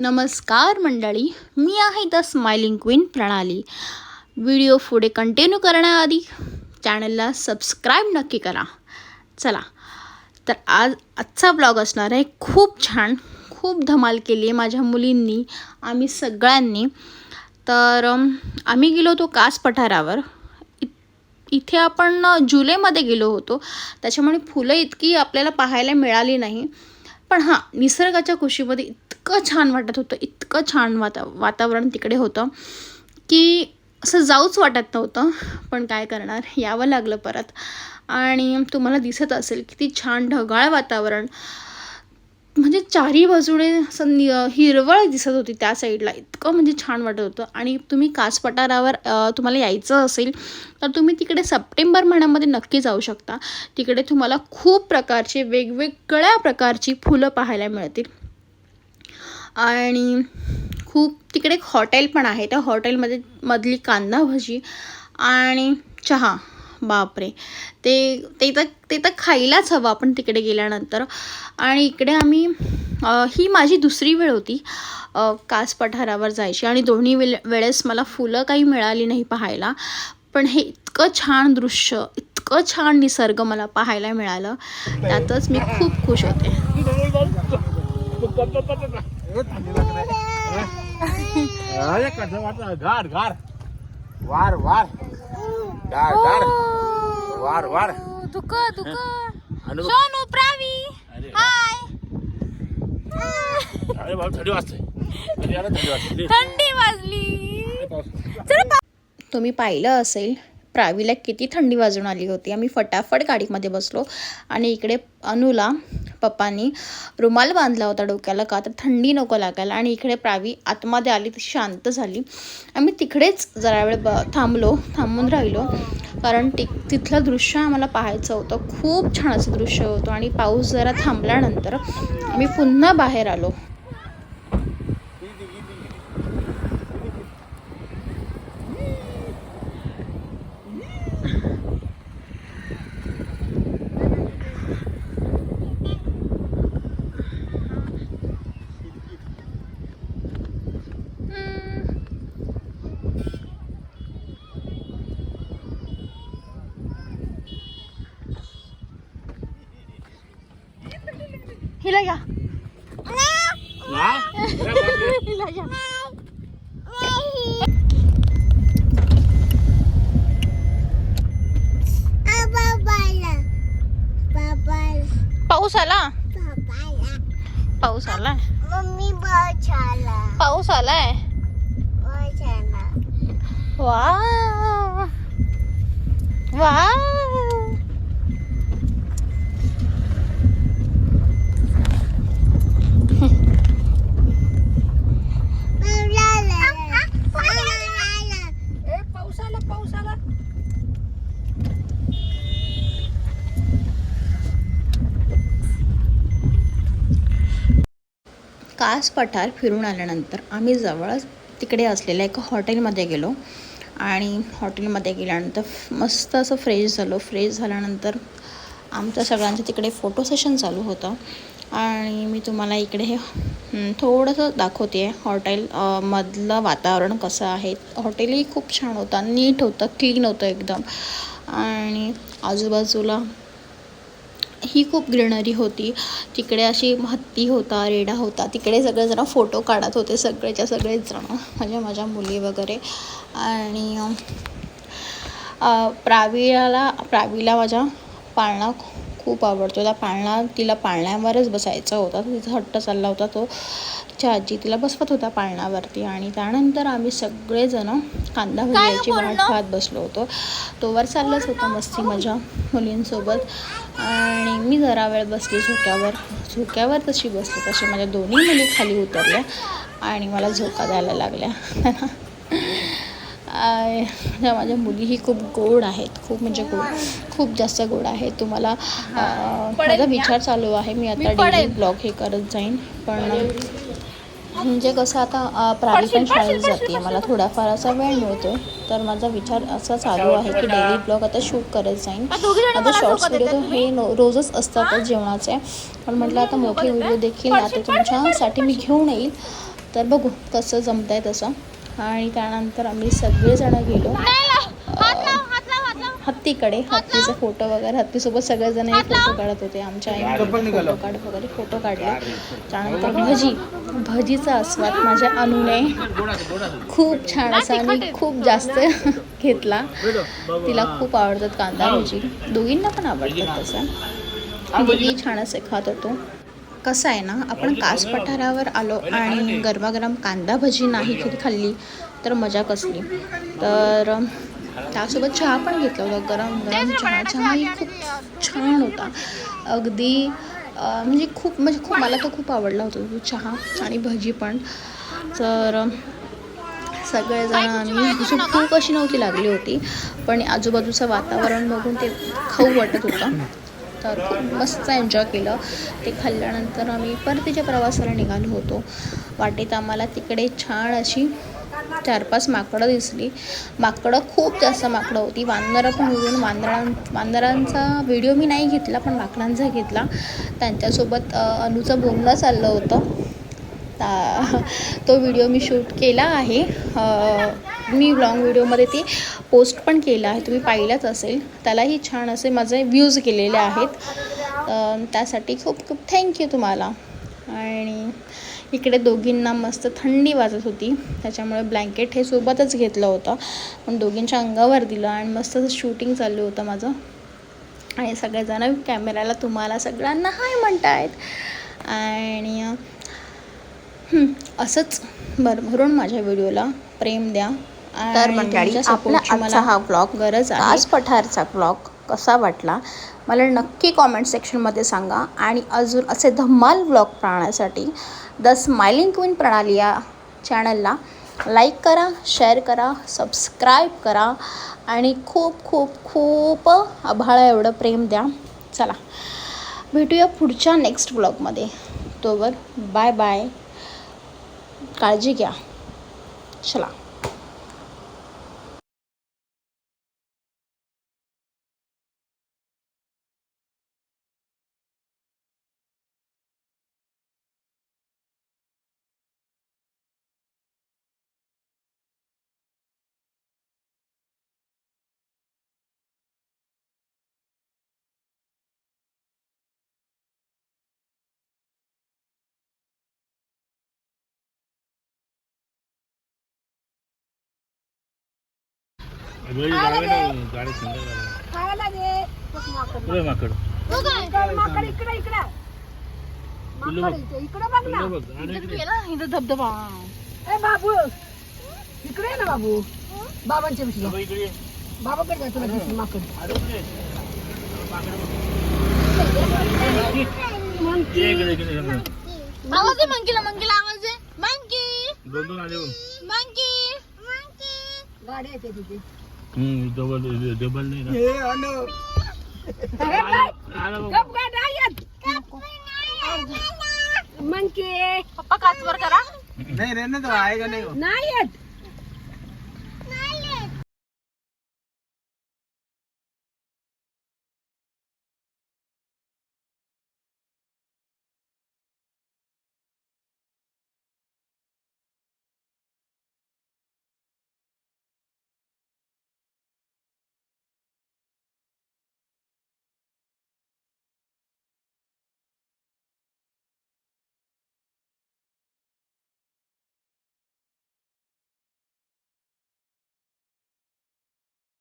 नमस्कार मंडळी मी आहे the smiling queen Pranali. Video पुढे कंटिन्यू करण्याआधी चॅनलला सबस्क्राईब नक्की करा. चला तर आज आजचा ब्लॉग असणार आहे. खूप छान खूप धमाल केली आहे माझ्या मुलींनी आम्ही सगळ्यांनी. तर आम्ही गेलो होतो कास पठारावर. इ- इथे आपण जुलैमध्ये गेलो होतो. त्याच्यामुळे फुलं इतकी आपल्याला पाहायला मिळाली नाही. पण हां निसर्गाच्या खुशीमध्ये इतकं छान वाटत होतं इतकं छान वाता वातावरण तिकडे होतं की असं जाऊच वाटत नव्हतं. पण काय करणार? यावं लागलं परत. आणि तुम्हाला दिसत असेल किती छान ढगाळ वातावरण. म्हणजे चारी बाजूने असं नि हिरवळ दिसत होती त्या साईडला इतकं म्हणजे छान वाटत होतं. आणि तुम्ही कास पठारावर तुम्हाला यायचं असेल तर तुम्ही तिकडे सप्टेंबर महिन्यामध्ये नक्की जाऊ शकता. तिकडे तुम्हाला खूप प्रकारचे वेगवेगळ्या प्रकारची फुलं पाहायला मिळतील. आणि खूप तिकडे एक हॉटेल पण आहे. त्या हॉटेलमध्ये मधली कांदा भजी आणि चहा. बापरे. ते ते तर ते तर खायलाच हवं आपण तिकडे गेल्यानंतर. आणि इकडे आम्ही ही माझी दुसरी वेळ होती कास पठारावर जायची. आणि दोन्ही वेळे वेळेस मला फुलं काही मिळाली नाही पाहायला. पण हे इतकं छान दृश्य इतकं छान निसर्ग मला पाहायला मिळालं. त्यातच मी खूप खुश होते. वार वार. गार गार वार वार. दुख दुख अनु सोनू प्रावी. अरे हाय. अरे भाऊ थंडी वाजते. अरे यार थंडी वाजते. थंडी वाजली. तुम्ही पाहिलं असेल प्रावीला किती थंडी वाजून आली होती. आम्ही फटाफट गाडीमध्ये बसलो आणि इकडे अनुला पप्पांनी रुमाल बांधला होता डोक्याला का? तर थंडी नको लागायला. आणि इकडे प्रावी आतमध्ये आली ती शांत झाली. आम्ही तिकडेच जरा वेळ ब थांबलो थांबून राहिलो. कारण ति तिथलं दृश्य आम्हाला पाहायचं होतं. खूप छान असं दृश्य होतं. आणि पाऊस जरा थांबल्यानंतर आम्ही पुन्हा बाहेर आलो. हिला या हा? हिला या पाऊस आला पाऊस आलाय मम्मी बहुत छाला पाऊस आलाय बहुत छाला वा वा पाऊस आला पाऊस आला कास पठार फिरून आल्यानंतर आम्ही जवळच तिकडे असलेल्या एका हॉटेलमध्ये गेलो. आणि हॉटेलमध्ये गेल्यानंतर मस्त असं फ्रेश झालो. फ्रेश झाल्यानंतर आमचं सगळ्यांचं तिकडे फोटो सेशन चालू होतं. आणि मी तुम्हाला इकडे हे थोडंसं दाखवते आहे हॉटेल मधलं वातावरण कसं आहे. हॉटेलही खूप छान होतं. नीट होतं क्लीन होतं एकदम. आणि आजूबाजूला ही खूप ग्रीनरी होती. तिकडे अशी हत्ती होता रेडा होता. तिकडे सगळेजण फोटो काढत होते सगळेच्या सगळेच जण म्हणजे माझ्या मुली वगैरे. आणि अं, प्रावीला प्रावीला माझ्या पाळणा खूप आवडतो. त्या पाळणा तिला पाळण्यावरच बसायचा होता. तिचा हट्ट चालला होता तो. तिच्या आजी तिला बसवत होता पाळण्यावरती. आणि त्यानंतर आम्ही सगळेजण कांदा भजी वाट पाहत बसलो होतो. तोवर चाललंच होतं मस्ती माझ्या मुलींसोबत. आणि मी जरा वेळ बसली झोक्यावर. झोक्यावर तशी बसली तशी माझ्या दोन्ही मुली खाली उतरल्या आणि मला झोका द्यायला लागल्या. त्या माझ्या मुलीही खूप गोड आहेत. खूप म्हणजे गोड खूप जास्त गोड आहेत. तुम्हाला माझा विचार चालू आहे. मी आता डेली ब्लॉग हे करत जाईन. पण म्हणजे कसं आता प्राणी पण शाळेत जाते. मला थोडाफार असा वेळ मिळतो तर माझा विचार असा चालू आहे की डेली ब्लॉग आता शूट करत जाईन. आता शॉर्ट्स व्हिडिओ तर हे नो- रोजच असतातच जेवणाचे. पण म्हटलं आता मोठे व्हिडिओ देखील आता तुमच्यासाठी मी घेऊन येईल. तर बघू कसं जमत आहे तसं. आणि त्यानंतर आम्ही सगळेजण गेलो. हत्तीकडे हत्तीचे फोटो वगैरे हत्तीसोबत सगळेजण फोटो काढत होते. आमच्या आईने फोटो काढ वगैरे फोटो काढले. त्यानंतर भजी. भजीचा आस्वाद माझ्या अनुने खूप छान असा आणि खूप जास्त घेतला. तिला खूप आवडतात कांदा भजी. दोघींना पण आवडतात तसं. दोघी छान असे खात होतो. कसं आहे ना आपण कास पठारावर आलो आणि गरमागरम कांदा भजी नाही खाल्ली तर मजा कसली? तर त्यासोबत चहा पण घेतला होता. गरम गरम चहा. चहाही खूप छान होता. अगदी म्हणजे खूप म्हणजे खूप मला तर खूप आवडला होता तो चहा आणि भजी पण. तर सगळेजण आम्ही खूप अशी नव्हती लागली होती. पण आजूबाजूचं वातावरण बघून ते खाऊ वाटत होतं. तर खूप मस्त एन्जॉय केलं. ते खाल्ल्यानंतर आम्ही परतीच्या प्रवासाला निघालो होतो. वाटेत आम्हाला तिकडे छान अशी चार पाच माकडं दिसली. माकडं खूप जास्त माकडं होती. वानरं पण होती. वानरां वांदरां वानरांचा व्हिडिओ मी नाही घेतला पण माकडांचा घेतला. त्यांच्यासोबत अनुचं बोलणं चाललं होतं. ता- तो व्हिडिओ मी शूट केला आहे. मी लॉंग व्हिडिओमध्ये ती पोस्ट पण केला आहे. तुम्ही पाहिलाच असेल. त्यालाही छान असे माझे व्ह्यूज केलेले आहेत. त्यासाठी खूप खूप थँक्यू तुम्हाला. आणि इकडे दोघींना मस्त थंडी वाजत होती. त्याच्यामुळे ब्लँकेट हे सोबतच घेतलं होतं. पण दोघींच्या अंगावर दिलं आणि मस्त शूटिंग चालू होतं माझं. आणि सगळेजण कॅमेऱ्याला तुम्हाला सगळ्यांना हाय म्हणतायत. आणि असंच भरभरून माझ्या व्हिडिओला प्रेम द्या. तर मंडळी आपला आजचा हा ब्लॉग गरज आहे. पठारचा ब्लॉग कसा वाटला मला नक्की कॉमेंट सेक्शनमध्ये सांगा. आणि अजून असे धम्माल ब्लॉग पाहण्यासाठी द स्माइलिंग क्वीन प्रणाली या चॅनलला लाईक करा शेअर करा सबस्क्राईब करा. आणि खूप खूप खूप आभाळा एवढं प्रेम द्या. चला भेटूया पुढच्या नेक्स्ट ब्लॉगमध्ये तोवर बाय बाय काळजी घ्या. चला. खायला दे. माकड. इकडं माकड इकडे इकडे. पिल्लू माकड बघ. इथे. इकडे बघ ना. पुढे बघ आणि इकडे. धबधबा. ए बाबू. इकडे ये ना बाबू. बाबांच्या विषयी. बाबाकडे जातो ना माकड. आवाज आहे मंकीला. मंकीला आवाज आहे मंकी. दोन दोन आले बघ. मंकी. गाड्या येते तिथे. हम्म, डबल डबल नाही ना आला बघ. गप गाड आहेत मंकी पप्पा काचवर करा नाही येत